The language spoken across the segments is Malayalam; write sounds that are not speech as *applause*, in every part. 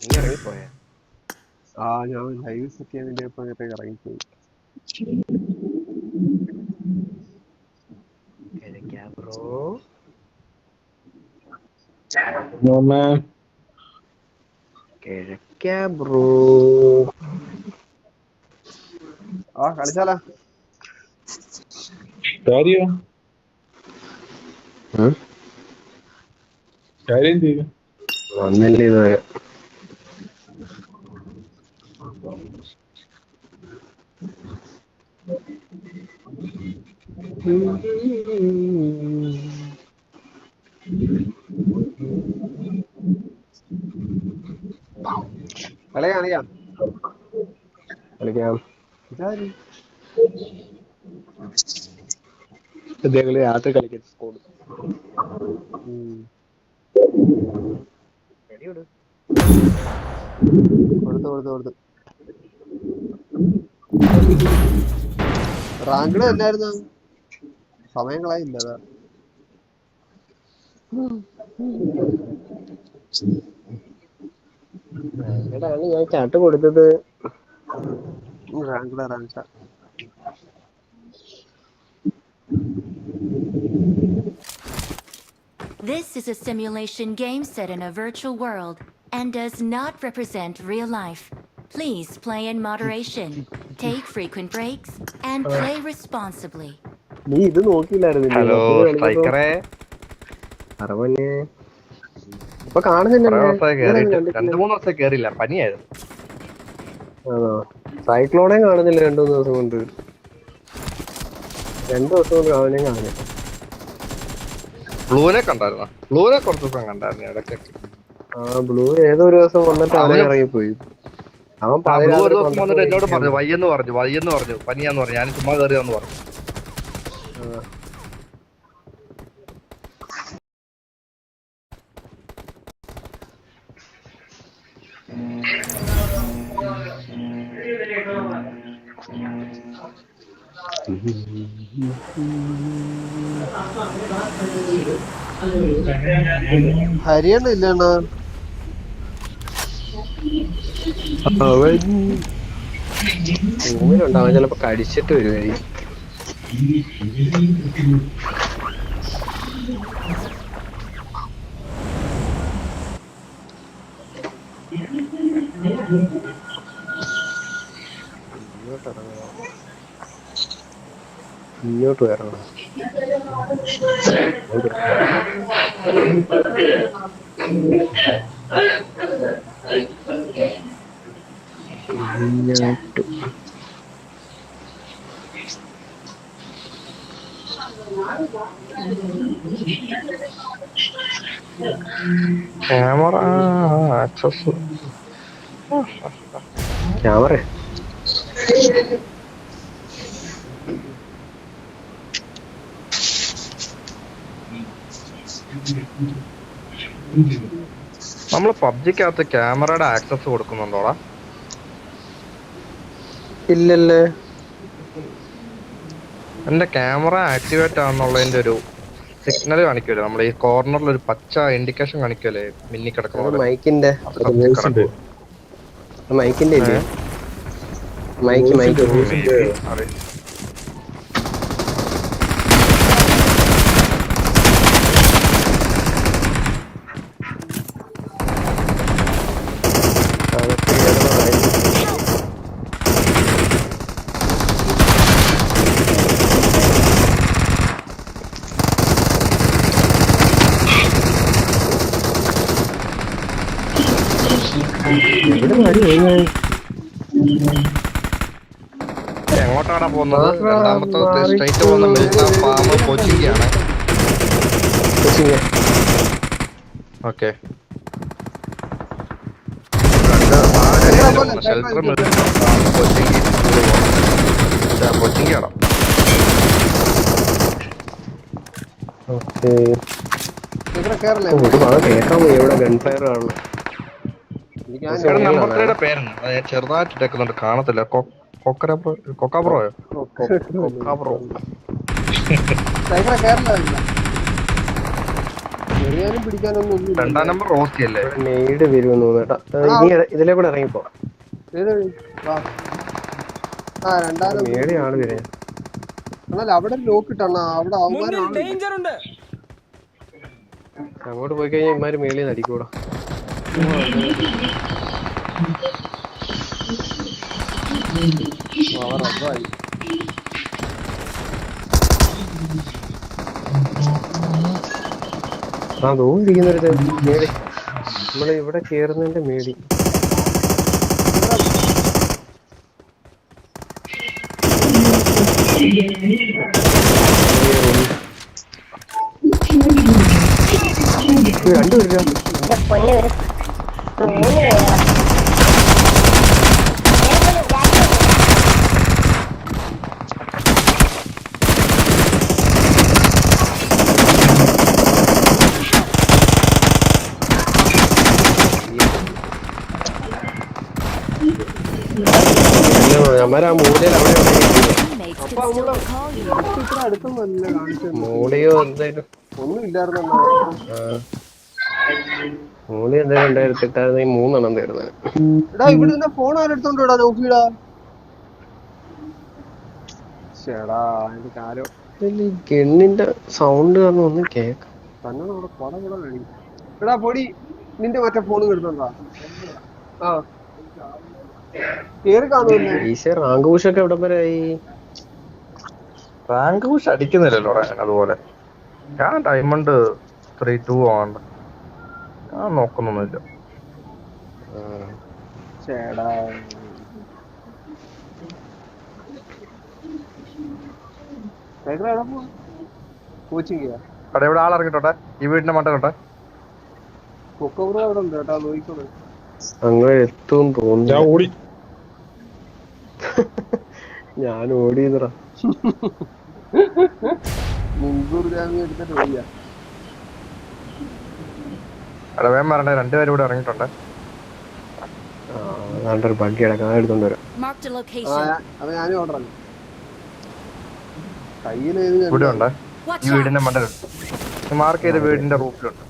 നീ ഇറങ്ങിപ്പോയ ആ ഞാൻ ലൈവ് സെറ്റ് ചെയ്യാൻ വേണ്ടി ഇപ്പൊ അങ്ങോട്ടേക്ക് ഇറങ്ങിപ്പോയി കിഴക്കാ ബ്രോ No man. കിഴക്കാ ബ്രോ ആ കളിച്ചാലാ കാര്യം കാര്യം ചെയ്യും വന്നില്ല ഇതുവരെ കളി കാണിക്കാം കളിക്കാം ഇതേകൾ രാത്രി കളിക്കും. റെഡിയോട് കൊടുത്തു കൊടുത്തു കൊടുത്തു. റാങ്കിട് എന്നായിരുന്നു? സമയം കളയില്ല അതാ എടാണ് ഞാൻ ചാട്ട് കൊടുത്തത് ranked ranked This is a simulation game set in a virtual world and does not represent real life. Please play in moderation, take frequent breaks, and play responsibly. നീ ഇത് നോക്കിയില്ലായിരുന്നില്ലേ? ഹലോ സ്ട്രൈക്കറേ ഇപ്പൊ കണ്ടിട്ടില്ല. രണ്ടു മൂന്ന് ദിവസം കേറിയില്ല. പനിയായിരുന്നു. ആണോ? സൈക്ലോണേ കാണുന്നില്ല രണ്ടു മൂന്ന് ദിവസം കൊണ്ട്. രണ്ടു ദിവസം കൊണ്ട് കാണാനേ കാണുന്നില്ല. ബ്ലൂനെ കണ്ടായിരുന്നു? ബ്ലൂനെ കുറച്ച് ദിവസം കണ്ടായിരുന്നു ഇടയ്ക്കൊക്കെ ആ ബ്ലൂ ഏതോ ഒരു ദിവസം വന്നിട്ട് അവനെ ഇറങ്ങി ഇറങ്ങിപ്പോയി. അവൻ ഒരു ദിവസം വന്നിട്ട് എന്നോട് പറഞ്ഞു വയ്യെന്ന് പറഞ്ഞു. വയ്യെന്ന് പറഞ്ഞു. പനിയാന്ന് പറഞ്ഞു. ഞാൻ ചുമ്മാ കയറിയാന്ന് പറഞ്ഞു. റൂമിലുണ്ട് അവൻ ചിലപ്പോ കടിച്ചിട്ട് വരുമായിരിക്കും ഇങ്ങോട്ട് ഇറങ്ങണം. ഇങ്ങോട്ട് വരണം. ഇങ്ങോട്ട്. Camera access camera. നമ്മൾ പബ്ജിക്കകത്ത് ക്യാമറയുടെ ആക്സസ് കൊടുക്കുന്നുണ്ടോടാ? ഇല്ലല്ലേ. എന്റെ ക്യാമറ ആക്ടിവേറ്റ് ആണെന്നുള്ളതിന്റെ ഒരു സിഗ്നൽ കാണിക്കുമല്ലോ നമ്മൾ ഈ കോർണറിൽ ഒരു പച്ച ഇൻഡിക്കേഷൻ കാണിക്കുമല്ലേ മിന്നി അത് കിടക്കുന്നത് മൈക്കിന്റെ. മൈക്കിന്റെ ഇല്ലേ? Mic mic. എങ്ങോട്ടാണ് പോകുന്നത്? രണ്ടാമത്തെ സ്ട്രൈറ്റ് പോകുന്ന മിൽട്ട ഫാം കൊച്ചിങ്ങ. ഓക്കെ. ഷെൽട്ടർ കേൾക്കാൻ എവിടെ ഇവിടെ ഗൺ ഫയർ ആണ് എനിക്ക് ആ ഇവിടെ നമ്പർ ത്രീയുടെ പേരുണ്ട് അത് ഞാൻ ചെറുതായിട്ട് ഇട്ടേക്കുന്നുണ്ട്. കാണത്തില്ല. കൊക്കാബ്രോയോ കൊക്കാബ്രോ രണ്ടാം നമ്പർ റോസ്റ്റി അല്ലേ? വരുമെന്ന് തോന്നുന്നു ഇനി ഇതിലെ കൂടെ ഇറങ്ങിപ്പോ. മേടിയാണ് വരുന്നത് എന്നാൽ അവിടെ ലോക്ക് ഇട്ടാണ്. അവിടെ അവന്മാരാണ് ഡേഞ്ചർ ഉണ്ട്. അങ്ങോട്ട് പോയി കഴിഞ്ഞാൽ ഇമാര് മേളിൽ നിന്ന് അടിക്കൂടാ. ആ മേടി. നമ്മൾ ഇവിടെ കേറുന്നതിന്റെ മേടി. രണ്ടുപേരും അമ്മമാര് ആ മൂലയിൽ അവിടെ ഇവിടെ ഇരിക്കുന്നു. Teammates can still recall you. ഇത്ര അടുത്തൊന്നുമല്ല കാണിച്ചത് മൂലയോ എന്തായാലും ഒന്നും ഇല്ലായിരുന്നു ആ. മൂല എന്തായാലും ഈ മൂന്നെണ്ണം തീർന്നത് എടാ ഇവിടെ നിന്ന് ഫോൺ ആരെടുത്തോണ്ട് വിടാ നോക്കിയിടാ ചേടാ ഈ ഗണ്ണിന്റെ സൗണ്ട് കാരണം ഒന്നും കേക്കാം എടാ പൊടി നിന്റെ മറ്റേ ഫോൺ എടുത്തോണ്ടാ ആ. കേറി കാണുമല്ലേ ഈശ റാങ്ക് ഒക്കെ എവിടെ വരെ ആയി? റാങ്ക് പുഷ് അടിക്കുന്നില്ലല്ലോ അതുപോലെ. ഞാൻ ഡയമണ്ട് ത്രീ ടു ആണ്ട് ഞാൻ നോക്കുന്നൊന്നുമില്ല ചേടാ അവിടെ ഇവിടെ ആളിറങ്ങിട്ടോട്ടെ ഈ വീടിന്റെ മണ്ടനോട്ടെ കൊക്കബ്രോ അവിടെ ഉണ്ട് കേട്ടാ നോക്കിക്കോളെ അങ്ങനെ എത്തും ഞാൻ തോന്നുന്നു ഓടി. *laughs* ഞാൻ ഓടിയതറ *laughs* മുൻകൂർ ജാമ്യം എടുത്തിട്ട് അവിടെ വേഗം വരണ്ടേ രണ്ടുപേരും കൂടെ ഇറങ്ങിയിട്ടുണ്ട്. ഒരു ബഗ്ഗി കിടക്കാൻ എടുത്തോണ്ട് വരാം. Marked a ആ location. അത് ഞാനും ഓർഡർ ആണ്. കയ്യിൽ ഏത് ഇവിടെ ഉണ്ട് Watch ഈ out. വീടിന്റെ മണ്ടലുണ്ട് മാർക്ക് ചെയ്ത വീടിന്റെ റൂഫിലുണ്ട്.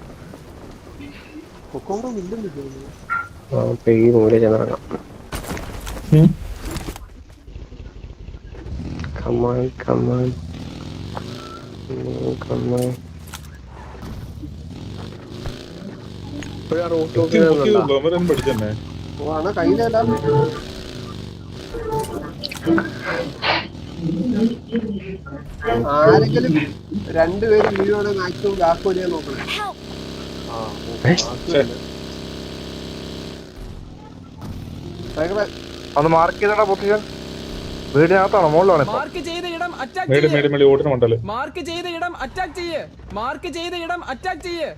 കൊക്കബ്രോ ഇല്ലെന്ന് തോന്നുന്നു. ആ, ഇപ്പൊ ഈ മൂല ചെന്നിറങ്ങാം. Come on come on come on ഇപ്പോഴാ റൂട്ട് കുത്തി നോക്കി അവരൊന്നും പഠിച്ചെന്നെ. കയ്യിലെല്ലാം. ആരെങ്കിലും രണ്ടുപേരും വീഡിയോടെ മാക്സിമം വരിക നോക്കണം. ഒന്ന് മാർക്ക് ചെയ്തടാ പൊസിഷൻ വീടിനകത്താണോ? മുകളിലാണോ മാർക്ക് ചെയ്ത ഇടം അറ്റാക്ക് മണ്ടൽ. മാർക്ക് ചെയ്ത ഇടം അറ്റാക്ക് ചെയ്യേ. മാർക്ക് ചെയ്ത ഇടം അറ്റാക്ക് ചെയ്യ്.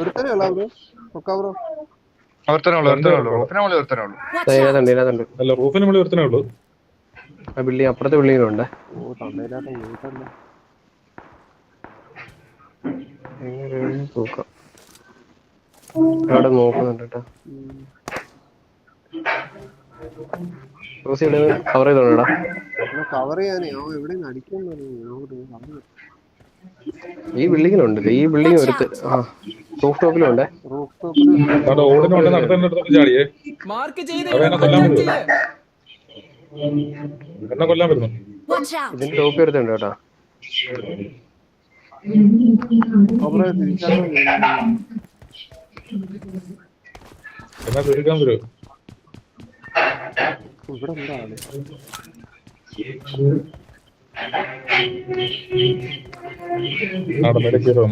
ഒരുത്തനേ ഉള്ളൂ ബ്രോ കൊക്ക ബ്രോ. ഒരുത്തനേ ഉള്ളൂ ഒരുത്തനേ ഉള്ളൂ. റൂഫിനെ മുകളിൽ ഒരുത്തനേ ഉള്ളൂ. Watch out! ഇതിനകത്തുണ്ട് ഇതിനകത്തുണ്ട് അല്ല റൂഫിന് മേളി ഒരുത്തനേ ഉള്ളൂ. ആ ബിൽഡിംഗ് അപ്പുറത്തെ ബിൽഡിങ്ങിലുണ്ട് ഓ തന്നേരാത്ത വീട്ടല്ലേ തൂക്കാം അവിടെ നോക്കുന്നുണ്ട് കേട്ടോ. റോസി ഇവിടെ കവർ ചെയ്തോണ്ടാ കവർ ചെയ്യാനേ. അവൻ എവിടെയും അടിക്കുന്നു ഈ ബിൽഡിങ്ങിലുണ്ട്. ഈ ബിൽഡിംഗ് ഒരുത്ത് ആ റൂഫ് ടോപ്പിലുണ്ട് ഇതിന്റെ ടോപ്പ് എടുത്തുണ്ട് കേട്ടോ. ഇവിടെ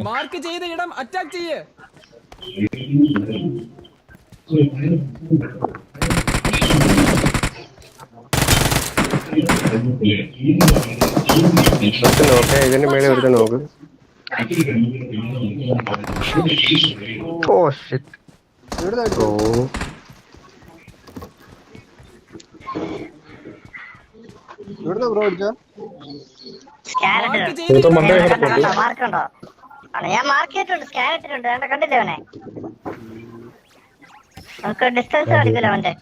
മാർക്ക് ചെയ്ത ഇടം അറ്റാക്ക് ചെയ്യേ. നോക്കേ ഇതിന്റെ മേലെ ഒരുത്തൻ നോക്ക്. ഓ ഷിറ്റ് ഓ എവിടെ ബ്രോ അടിച്ച? മാർക്കുണ്ടോ ഞാൻ മാർക്ക് ചെയ്തിട്ടുണ്ട്. സ്കാൻ ഇട്ടിട്ടുണ്ട്. വേണ്ട കണ്ടില്ലേ അവനെ? നമുക്ക് ഡിസ്റ്റൻസ് കാണിക്കില്ല അവന്റെ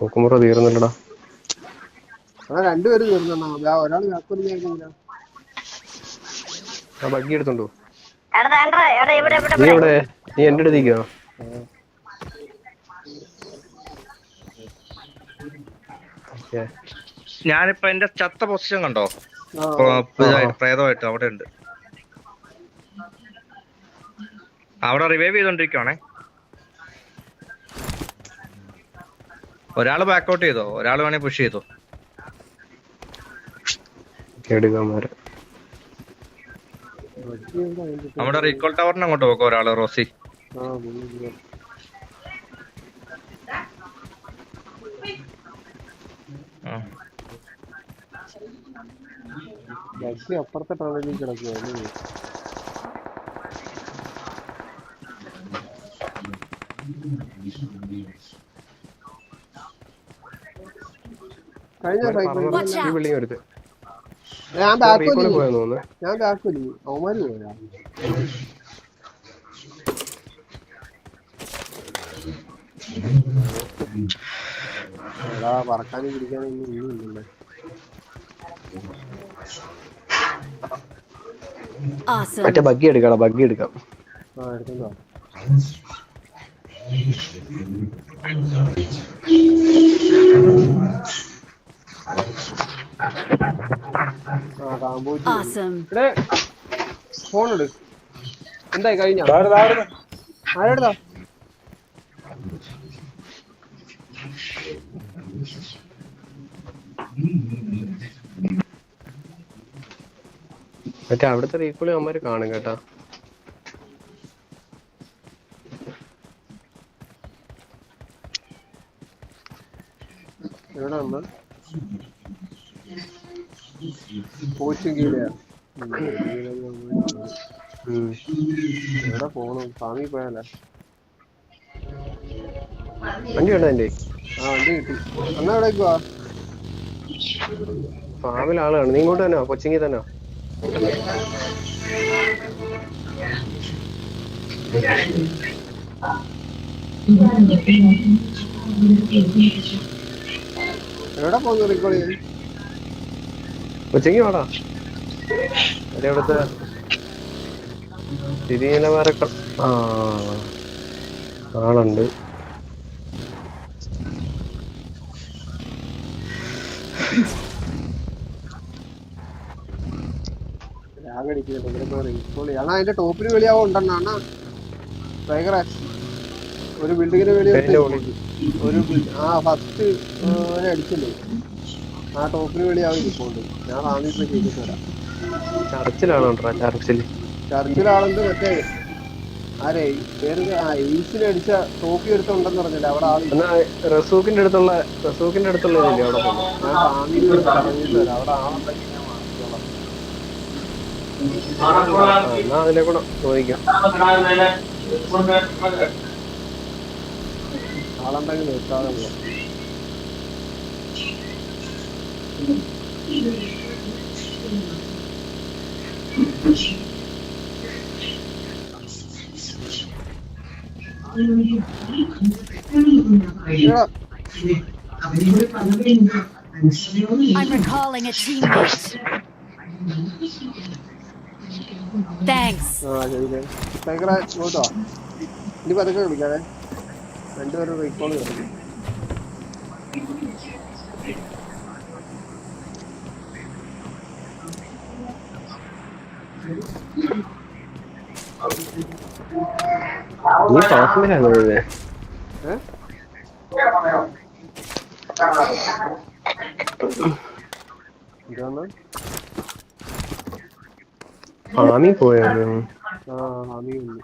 നോക്കുമ്പോ തീർന്നില്ലടാ. ആ രണ്ടുപേരും ഒരാൾ വ്യാക്കുല ആ ബഗ്ഗി എടുത്തോണ്ടോ എടാ എടാ എടാ ഇവിടെ ഇവിടെ നീ എവിടെ? നീ എന്റെ അടുത്തേക്കോ ഞാനിപ്പോ എന്റെ ചത്ത പൊസിഷൻ കണ്ടോ? പ്രേതമായിട്ട് അവിടെ ഉണ്ട്. അവിടെ റിവൈവ് ചെയ്തോണ്ടിരിക്കുവാണേ. ഒരാൾ ബാക്കൗട്ട് ചെയ്തോ? ഒരാൾ വേണേ പുഷ് ചെയ്തോ? നമ്മുടെ റീകോൾ ടവറിനെ അങ്ങോട്ട് പോക്കോ ഒരാൾ റോസി ആ പുള്ളി ആ. ബഗ്ഗി അപ്പുറത്തെ ടണലിൽ കിടക്കുകയാണ്. ഞാൻ ബാക്ക് ഞാൻ ബാക്ക് വലി അവന്മാര് പോയാ എടാ പറക്കാനും പിടിക്കാനും ഒന്നും ഇല്ലല്ലോ മറ്റേ ബഗ്ഗി എടുക്കാം. ബഗ്ഗി എടുക്കാം എടു എന്തായി കഴിഞ്ഞ? താഴെ താഴെ ആരെടുത്താ മറ്റേ അവിടുത്തെ റീകോളി അവന്മാര് കാണും കേട്ടാ. എവിടെ നമ്മൾ ഉം. എവിടെ പോണു? പോയാലേ? വണ്ടി വേണ്ട എന്റെ ആ വണ്ടി കിട്ടി. എന്നാ എവിടേക്ക് ഫാമിൽ ആളാണ്. നീ ഇങ്ങോട്ട് തന്നെ കൊച്ചിങ്ങി തന്നെ എവിടെ പോന്നു റിക്കോളി ഉച്ചയ്ക്ക് വേണോ അല്ലെ അവിടുത്തെ തിരിനിലവാരക്ക ആ ആളുണ്ട്. റിക്കോളി ആണോ അതിന്റെ ടോപ്പിന് വെളിയാവോ ഉണ്ടെന്നാണ് ഭയങ്കര ഒരു ബിൽഡിങ്ങിന് വെളി ഒരു ആ ഫസ്റ്റ് അടിച്ചില്ലേ? ആ ടോപ്പിന് വെളിയാവും ഇരിപ്പുണ്ട് ഞാൻ റാന്നി പോയി ചെയ്തിട്ട് വരാം. ചർച്ചിലാണോ ചർച്ചിൽ മറ്റേ ആരെ പേര് ആ എയ്സിൽ അടിച്ച ടോപ്പി എടുത്തുണ്ടെന്ന് പറഞ്ഞില്ല? അവിടെ ആളില്ല റസൂഖിന്റെ അടുത്തുള്ള റസൂഖിന്റെ അടുത്തുള്ള അവിടെ അവിടെ ആളുണ്ടെങ്കിൽ എന്നാ അതിലെ കൂടെ ചോദിക്കാം ആളുണ്ടെങ്കിൽ നിർത്താതെ I'm recalling a teammate. Thanks. ആ ശരി ഭയങ്കര ഇങ്ങോട്ടോ ഇനി പതുക്കെ വിളിക്കാതെ രണ്ടുപേരും റീകോൾ കയറി നീ ഫാസിലാണോ Ramin, pô, é. Né? Ah, Ramin.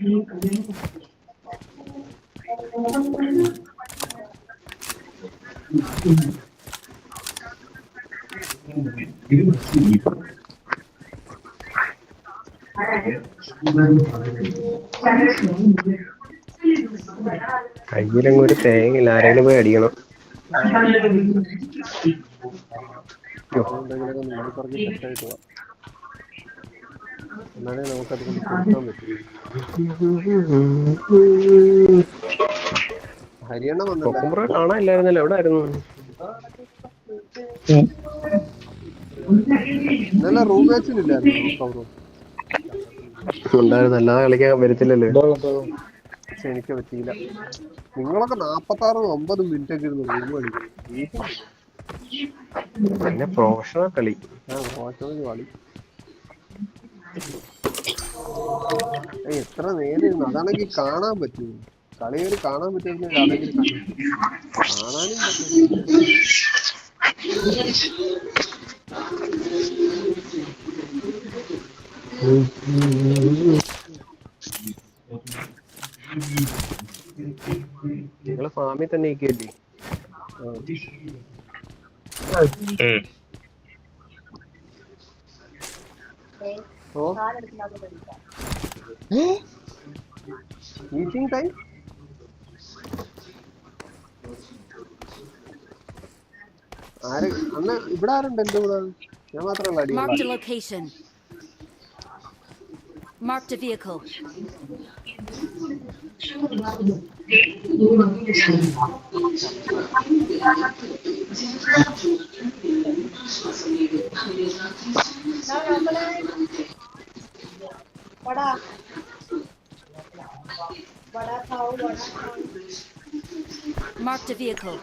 Thank you. കയ്യിലങ്ങ് ഒരു തേങ്ങയില്ല. ആരെങ്കിലും പോയി അടിക്കണം. എന്നാലേ നമുക്കത് കൊണ്ട് കൊടുക്കാൻ പറ്റൂ. എവിടെ ആയിരുന്നു റൂം ഉണ്ടായിരുന്നു അല്ലാതെ കളിക്കാൻ വരത്തില്ലല്ലോ പക്ഷെ എനിക്ക് പറ്റിയില്ല. നിങ്ങളൊക്കെ നാപ്പത്തി ആറ് ഒമ്പത് മിനിറ്റ് ഒക്കെ ഇരുന്ന് റൂം കളിക്കും. പിന്നെ പ്രൊഫഷണൽ കളി. കളി. എത്ര നേരം ഇരുന്നു? അതാണെങ്കിൽ കാണാൻ പറ്റും ഒരു കാണാൻ അതാണെങ്കിൽ കാണാനും നിങ്ങൾ ഫാമിൽ തന്നെ ഇരിക്കല്ലേ? ഓ. Meeting time ആര് അന്ന് ഇവിടെ ആരുണ്ട് എന്റെ കൂടെ ഞാൻ മാത്രമല്ല അടിയുള്ള Marked a location. Marked a vehicle. Marked a vehicle.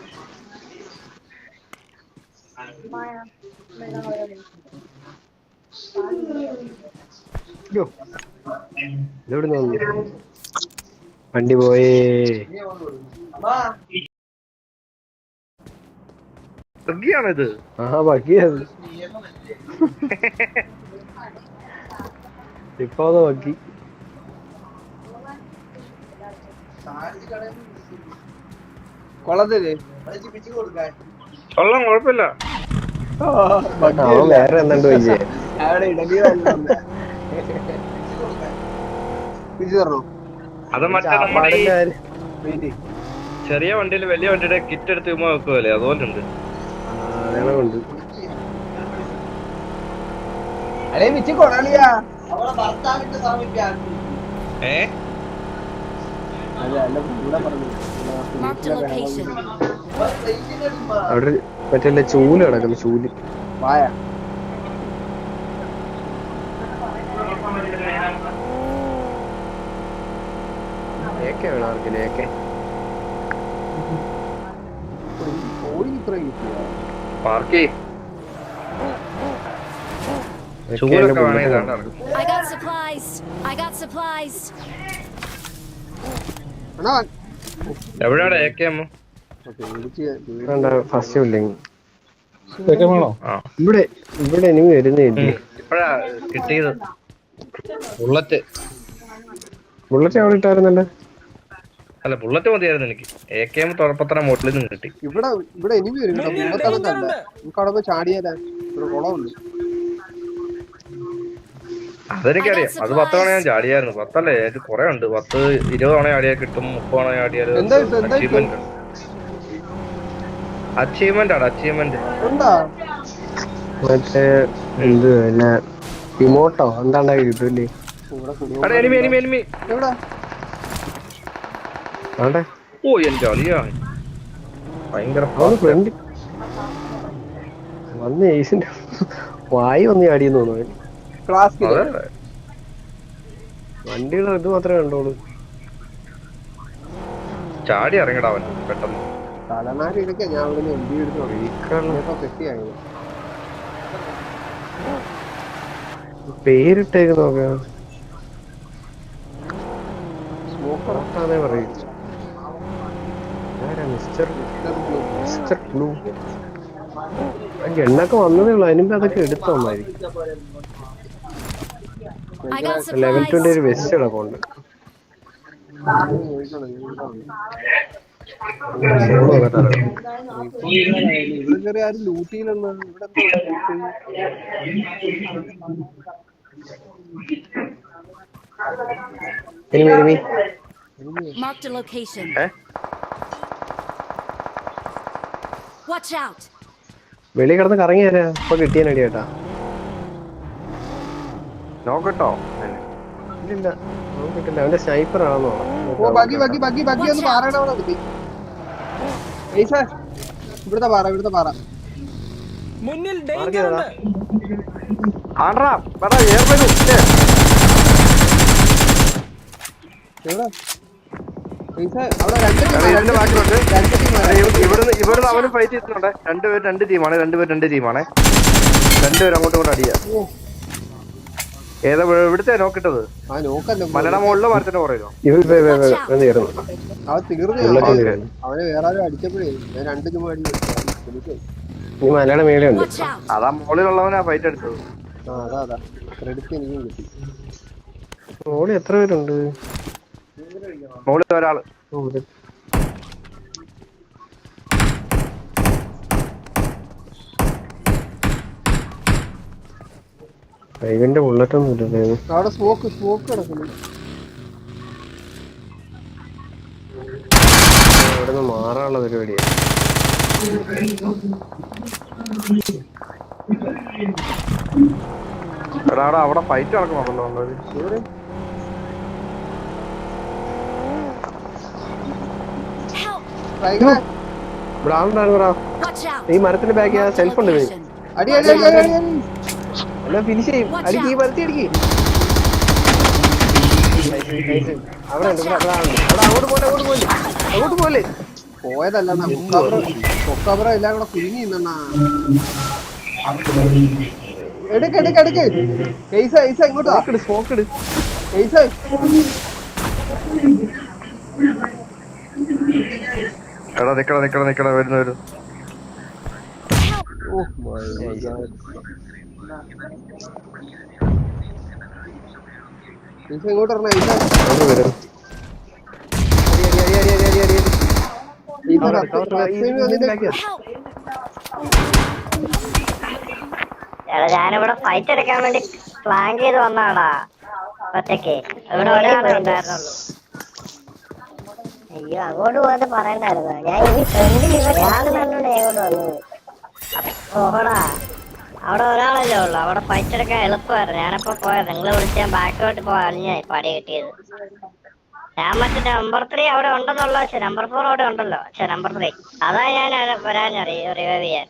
വണ്ടി പോയേ. സ്വിഗ്ഗിയാണിത് ആ ബാക്കിയത് ഇപ്പൊ അത് ബാക്കി കൊള്ളത്തില്ലേ? കൊള്ളാം കുഴപ്പമില്ല അവൻ വേറെ എന്താണ്ട് *laughs* അത് മറ്റേ നമ്മുടെ ചെറിയ വണ്ടിയിൽ വലിയ വണ്ടിയുടെ കിറ്റ് എടുത്ത് ചുമ്മാ വെക്കുമല്ലേ അതുപോലെ ഉണ്ട്. ഏ? അല്ല അല്ല കൂടെ പറഞ്ഞു. അവിടെ മറ്റേ ചൂൽ കിടക്കുന്നു ചൂൽ വായ ഏക്കെ വേണം ആർക്കില്ല ഏക്കെ പോയി ഇത്ര കിട്ടിയ പാർക്കി ചൂടൊക്കെ വേണമെങ്കിൽ ഇതാണ്ട് ഇറക്കും. I got supplies. I got supplies. എവിടെയാണ് എ കെ ഫസ്റ്റ് ഇവിടെ ഇവിടെ ഇനി വരുന്നില്ലേ? ഇപ്പഴാ കിട്ടിയത്. ബുള്ളറ്റ് ബുള്ളറ്റ് അവിടെ ഇട്ടായിരുന്നല്ലേ? അല്ല ബുള്ളറ്റ് മതിയായിരുന്നു എനിക്ക്. എ കെ എം തുറപ്പത്തറ മോട്ടിൽ നിന്ന് കിട്ടി. ഇവിടെ ഇവിടെ എനിമി വരും കേട്ടോ മുമ്പത്തടക്കല്ല നമുക്ക് അവിടെ പോയി ചാടിയാലാ ഇവിടെ കുളമുണ്ട്. അതെനിക്കറിയാം. അത് പത്ത് തവണ ഞാൻ ചാടിയായിരുന്നു. പത്തല്ലേ കൊറേ ഉണ്ട്. പത്ത് ഇരുപത് തവണ ചാടിയാൽ കിട്ടും മുപ്പത് തവണ ചാടിയാൽ എന്താ ഇപ്പൊ? അച്ചീവ്മെന്റ് ആണ് അച്ചീവ്മെന്റ് മറ്റേ എന്ത് പിന്നെ ഇമോട്ടോ? എന്താണ്ടായി കിട്ടൂല്ലേ എനിമി എനിമി എനിമി എവിടെ? ആണ്ടെ ഓ എന്റെ അളിയാ ഭയങ്കര ഫ്രണ്ട് വന്ന് ഏസിന്റെ വായി വന്ന് ചാടിയെന്ന് തോന്നുന്നു വണ്ടിയുടെ ഇത് മാത്രമേ കണ്ടോളൂ ചാടി ഇറങ്ങടാ അവൻ പെട്ടെന്ന്. തലനാരി ഞാൻ എം ബി എടുത്ത് പേരിട്ടേക്ക് നോക്കാം. പറയും. മിസ്റ്റർ മിസ്റ്റർ ബ്ലൂ എണ്ണൊക്കെ വന്നതേ ഉള്ളൂ. അതിനുമ്പ് അതൊക്കെ എടുത്തു വന്നായിരിക്കും ലെവൽ ട്വന്റി ഒരു. വെസ്റ്റ് കിടപ്പുണ്ട്. ഇവിടെ ആരും ഇവിടെ Marked a location. Eh? Watch out! വെളി കിടന്ന് കറങ്ങി തരാ ഇപ്പൊ കിട്ടിയാനടി കേട്ടാ നോക്കട്ടോ ഇല്ലില്ല അവൻ കിട്ടില്ല അവന്റെ സ്നൈപ്പർ ആണെന്നോ ഓ ബാക്കി ബാക്കി ബാക്കി ഒന്ന് പാറയുടെ അവിടെ നിർത്തി ഇവിടുത്തെ പാറ ഇവിടുത്തെ പാറ. മുന്നിൽ ഡേഞ്ചർ ഉണ്ട്. ആണ്ട്രാ എവിടെ? ഇവിടുന്ന് അവന് ഫൈറ്റ് ചെയ്യുന്നുണ്ട് രണ്ടുപേർ രണ്ട് ടീമാണ് രണ്ടുപേർ രണ്ട് ടീമാണ് രണ്ടുപേരും അങ്ങോട്ടും ഇങ്ങോട്ടും അടിയാ. ഏതാ എവിടുത്തെ ഇവിടുത്തെ നോക്കിട്ടത്? ആ നോക്കല്ലോ. മലയുടെ മുകളിലോ മരത്തിന്റെ പുറയിലോ തീർന്നു. അവൻ അവനെ വേറെ ആരും അടിച്ചപ്പോഴേ രണ്ട് ചുമ ഈ മലയുടെ മേലെ ഉണ്ട്! അതാ മുകളിലുള്ളവനാ ഫൈറ്റ് എടുത്തത്. ആ അതാ അതാ. ക്രെഡിറ്റ് എനിക്കും കിട്ടി. ഓളി എത്ര പേരുണ്ട്? മുകളിൽ ഒരാൾ. ഇവന്റെ ബുള്ളറ്റ് ഒന്നും ഇല്ലല്ലേ അവിടെ സ്മോക്ക് സ്മോക്ക് കിടക്കുന്നു. ഇവിടെ നിന്ന് മാറാനുള്ള പരിപാടിയാണ് എടാ അവിടെ അവിടെ ഫൈറ്റ് നടക്കണമല്ലോ ഇവിടെ ആളുണ്ടായിരുന്നു ഈ മരത്തിന്റെ ബാഗ് സെൽഫ് ഉണ്ട് അടി അടി അടി അടി അടി. അല്ല ഫിനിഷ് ചെയ്യും. അടി അടിക്ക് പരത്തി അടിക്ക്. അവിടെ ഉണ്ട് അവിടെ. അവിടെ. അങ്ങോട്ട് പോലെ അങ്ങോട്ട് പോലെ അങ്ങോട്ട് പോലെ പോയതല്ല കൊക്കാബ്ര എല്ലാം കൂടെ കുരുങ്ങി നിന്നാ എടുക്ക് എടുക്ക് എടുക്ക്. ഏയ്സ ഏയ്സ ഇങ്ങോട്ട് സ്മോക്ക് സ്മോക്ക് ഇട് ഏയ്സ എടാ നിക്കടാ നിക്കടാ നിക്കടാ വരുന്ന വരും ഓ മൈ ഗോഡ് ഇങ്ങോട്ട് ഞാനിവിടെ ഫൈറ്റ് എടുക്കാൻ വേണ്ടി പ്ലാൻ ചെയ്ത് വന്നാടാ ഒറ്റയ്ക്ക് ഇവിടെ ഒരാളെ ഉണ്ടായിരുന്നുള്ളൂ. അയ്യോ അങ്ങോട്ട് പോകാതെ പറയണ്ടായിരുന്നു. ഞാൻ ഈ ഫ്രണ്ടിൽ ഞാൻ കണ്ടോണ്ട് അങ്ങോട്ട് വന്നത് ഓടാ അവിടെ ഒരാളല്ലേ ഉള്ളു. അവിടെ ഫൈറ്റ് എടുക്കാൻ എളുപ്പമായിരുന്നു. ഞാനപ്പോ പോയത്. നിങ്ങൾ വിളിച്ച് ഞാൻ ബാക്കോട്ട് പോയാൽ പടി കിട്ടിയത്. ഞാൻ മറ്റേ നമ്പർ ത്രീ അവിടെ ഉണ്ടെന്നുള്ള പക്ഷെ നമ്പർ ഫോർ അവിടെ ഉണ്ടല്ലോ. പക്ഷെ നമ്പർ ത്രീ അതാ ഞാൻ വരാൻ റിവൈവ് ചെയ്യാൻ.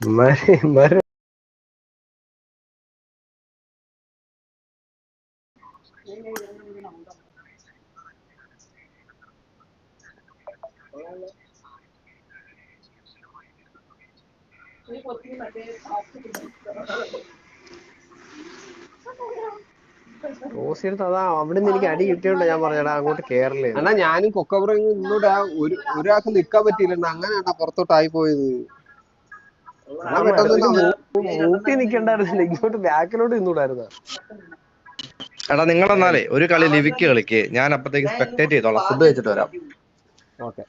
Thank ഇമ്മാര് ക്രോസ് എടുത്ത് അതാ അവിടെ നിന്ന് എനിക്ക് അടി കിട്ടിയോണ്ടാ ഞാൻ പറഞ്ഞടാ അങ്ങോട്ട് കേറില്ല. അണ്ണാ ഞാനും ഇന്നോട് ആ ഒരു ഒരാൾക്ക് നിക്കാൻ പറ്റിയില്ല അങ്ങനെയാണ് പുറത്തോട്ടായി പോയത്. മൂട്ടി നിക്കണ്ടായിരുന്നില്ല ഇങ്ങോട്ട് ബാക്കിലോട്ട് നിന്നൂടായിരുന്നു. എടാ നിങ്ങൾ എന്നാലേ ഒരു കളി ലിവിക്ക് കളിക്ക്. ഞാൻ അപ്പത്തേക്ക് സ്പെക്ടേറ്റ് ചെയ്തോളാം. ഫുഡ് കഴിച്ചിട്ട് വരാം. ഓക്കെ.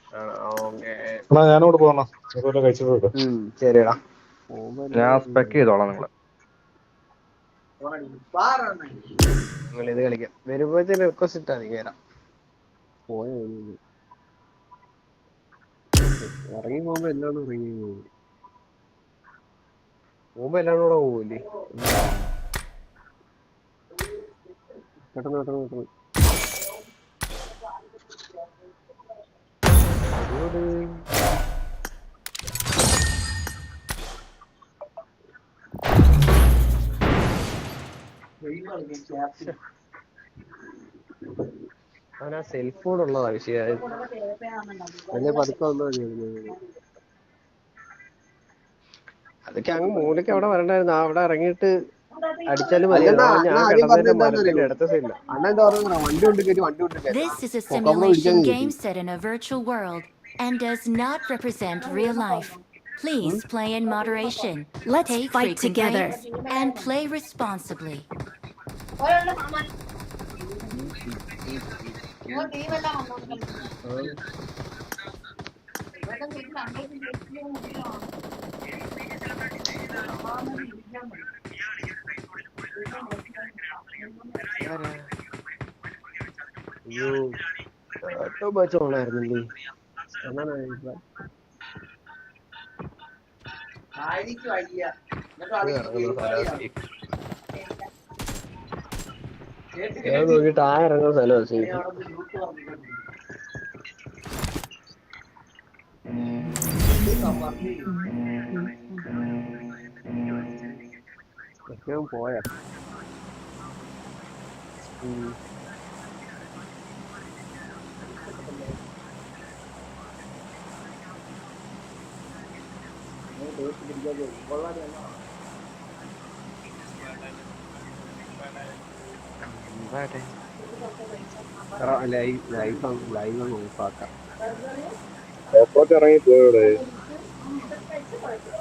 എടാ ഞാനോട് പോകണം അതുപോലെ കഴിച്ചിട്ട് വരാം. ശരിടാ ഞാൻ സ്പെക്ക് ചെയ്തോളാം നിങ്ങളെ. നിങ്ങൾ ഇത് കളിക്കാം. വരുമ്പോഴത്തേന് റിക്വസ്റ്റ് ഇട്ടാ നീ പോയ? ഇറങ്ങി പോകുമ്പോ എല്ലാം ഇറങ്ങി പോകും പോകുമ്പോ എല്ലാവരും കൂടെ പോകൂലേ പെട്ടെന്ന് പെട്ടെന്ന് പെട്ടെന്ന്. അവൻ ആ സെൽഫ് ഫോൺ ഉള്ളതാ വിഷയം വലിയ പതുക്കെ വന്നാൽ മതി അതൊക്കെ അങ്ങ് മൂലക്ക് അവിടെ വരണ്ടായിരുന്നു. ആ അവിടെ ഇറങ്ങിയിട്ട് അടിച്ചാലും This is a simulation game set in a virtual world and does not represent real life. Please hmm? play in moderation. Let's Take fight together. and play responsibly. Wala lang naman. Huwag, അങ്ങനെ ഞാൻ നോക്കിട്ട് ആ ഇറങ്ങുന്ന സ്ഥലം പോയാ. ലൈവ് ലൈവ് ലൈവ് ഓഫാക്കാം ഇറങ്ങി പോയോടെ